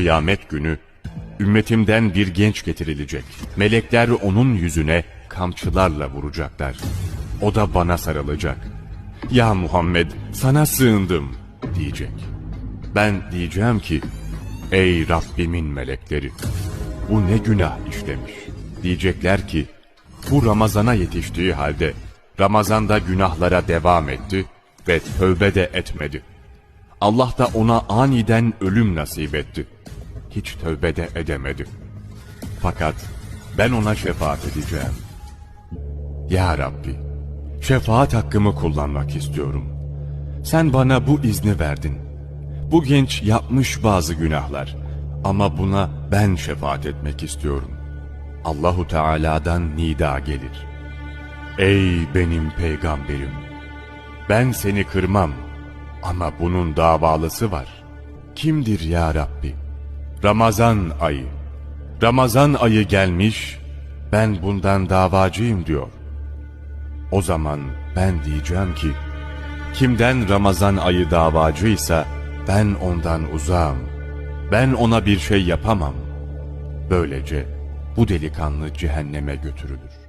Kıyamet günü ümmetimden bir genç getirilecek. Melekler onun yüzüne kamçılarla vuracaklar. O da bana sarılacak. Ya Muhammed sana sığındım diyecek. Ben diyeceğim ki ey Rabbimin melekleri bu ne günah işlemiş. Diyecekler ki bu Ramazana yetiştiği halde Ramazanda günahlara devam etti ve tövbe de etmedi. Allah da ona aniden ölüm nasip etti. Hiç tövbe de edemedi. Fakat ben ona şefaat edeceğim. Ya Rabbi, şefaat hakkımı kullanmak istiyorum. Sen bana bu izni verdin. Bu genç yapmış bazı günahlar ama buna ben şefaat etmek istiyorum. Allahu Teala'dan nida gelir. Ey benim peygamberim! Ben seni kırmam ama bunun davalısı var. Kimdir ya Rabbi? Ramazan ayı. Ramazan ayı gelmiş, ben bundan davacıyım diyor. O zaman ben diyeceğim ki, kimden Ramazan ayı davacıysa ben ondan uzağım. Ben ona bir şey yapamam. Böylece bu delikanlı cehenneme götürülür.